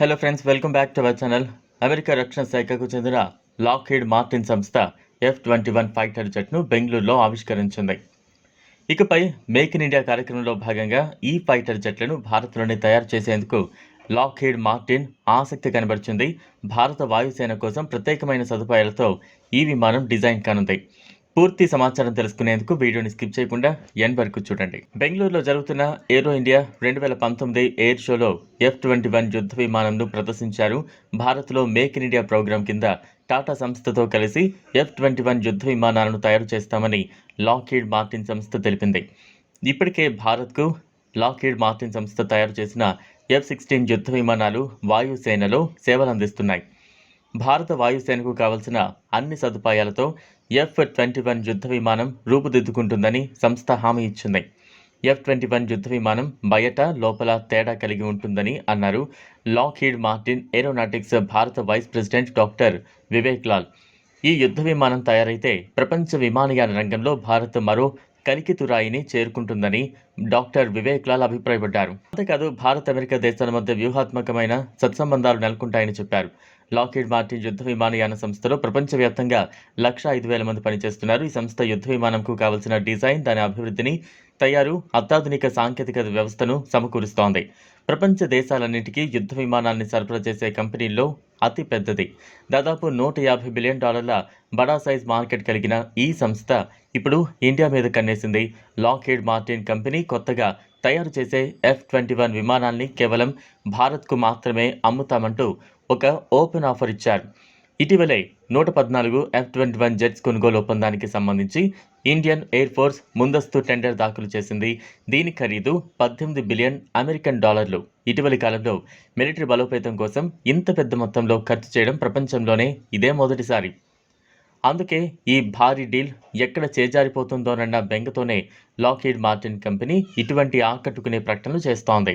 Hello friends welcome back to our channel America రక్షణ శాఖకు చెందిన లాక్హీడ్ మార్టిన్ సంస్థ ఎఫ్ ట్వంటీ వన్ ఫైటర్ జెట్ను బెంగళూరులో ఆవిష్కరించింది. ఇకపై మేక్ ఇన్ ఇండియా కార్యక్రమంలో భాగంగా ఈ ఫైటర్ జెట్లను భారత్లోనే తయారు చేసేందుకు లాక్హీడ్ మార్టిన్ ఆసక్తి కనబరిచింది. భారత వాయుసేన కోసం ప్రత్యేకమైన సదుపాయాలతో ఈ విమానం డిజైన్ కానుంది. పూర్తి సమాచారం తెలుసుకునేందుకు వీడియోని స్కిప్ చేయకుండా ఎన్ వరకు చూడండి. బెంగళూరులో జరుగుతున్న ఏరో ఇండియా రెండు వేల పంతొమ్మిది ఎయిర్ షోలో ఎఫ్ ట్వంటీ వన్ యుద్ధ విమానంను ప్రదర్శించారు. భారత్లో మేక్ ఇన్ ఇండియా ప్రోగ్రాం కింద టాటా సంస్థతో కలిసి ఎఫ్ ట్వంటీ వన్ యుద్ధ విమానాలను తయారు చేస్తామని లాకీడ్ మార్టిన్ సంస్థ తెలిపింది. ఇప్పటికే భారత్కు లాకీడ్ మార్టిన్ సంస్థ తయారు చేసిన ఎఫ్ సిక్స్టీన్ యుద్ధ విమానాలు వాయుసేనలో సేవలందిస్తున్నాయి. భారత వాయుసేనకు కావలసిన అన్ని సదుపాయాలతో ఎఫ్ ట్వంటీ వన్ యుద్ధ విమానం రూపుదిద్దుకుంటుందని సంస్థ హామీ ఇచ్చింది. ఎఫ్ ట్వంటీ వన్ యుద్ధ విమానం బయట లోపల తేడా కలిగి ఉంటుందని అన్నారు లాక్హీడ్ మార్టిన్ ఏరోనాటిక్స్ భారత vice president doctor Vivek Lal. ఈ యుద్ధ విమానం తయారైతే ప్రపంచ విమానయాన రంగంలో భారత్ మరో కలికితురాయిని చేరుకుంటుందని డాక్టర్ వివేక్ లాల్ అభిప్రాయపడ్డారు. అంతేకాదు భారత్ అమెరికా దేశాల మధ్య వ్యూహాత్మకమైన సత్సంబంధాలు నెలకొంటాయని చెప్పారు. లాకెడ్ మార్టిన్ యుద్ధ విమానయాన సంస్థలో ప్రపంచవ్యాప్తంగా లక్ష ఐదు వేల మంది పనిచేస్తున్నారు. ఈ సంస్థ యుద్ధ విమానంకు కావలసిన డిజైన్ దాని అభివృద్ధిని తయారు అత్యాధునిక సాంకేతిక వ్యవస్థను సమకూరుస్తోంది. ప్రపంచ దేశాలన్నింటికీ యుద్ధ విమానాన్ని సరఫరా చేసే కంపెనీల్లో అతి పెద్దది దాదాపు నూట యాభై బిలియన్ డాలర్ల బడా సైజ్ మార్కెట్ కలిగిన ఈ సంస్థ ఇప్పుడు ఇండియా మీద కన్నేసింది. లాకెడ్ మార్టిన్ కంపెనీ కొత్తగా తయారు చేసే ఎఫ్ ట్వంటీ వన్ విమానాల్ని కేవలం భారత్కు మాత్రమే అమ్ముతామంటూ ఒక ఓపెన్ ఆఫర్ ఇచ్చారు. ఇటీవలే నూట పద్నాలుగు ఎఫ్ ట్వంటీ వన్ జెట్స్ కొనుగోలు ఒప్పందానికి సంబంధించి ఇండియన్ ఎయిర్ ఫోర్స్ ముందస్తు టెండర్ దాఖలు చేసింది. దీని ఖరీదు పద్దెనిమిది బిలియన్ అమెరికన్ డాలర్లు. ఇటీవలి కాలంలో మిలిటరీ బలోపేతం కోసం ఇంత పెద్ద మొత్తంలో ఖర్చు చేయడం ప్రపంచంలోనే ఇదే మొదటిసారి. అందుకే ఈ భారీ డీల్ ఎక్కడ చేజారిపోతుందోనన్న బెంగతోనే లాక్హీడ్ మార్టిన్ కంపెనీ ఇటువంటి ఆకట్టుకునే ప్రకటనలు చేస్తోంది.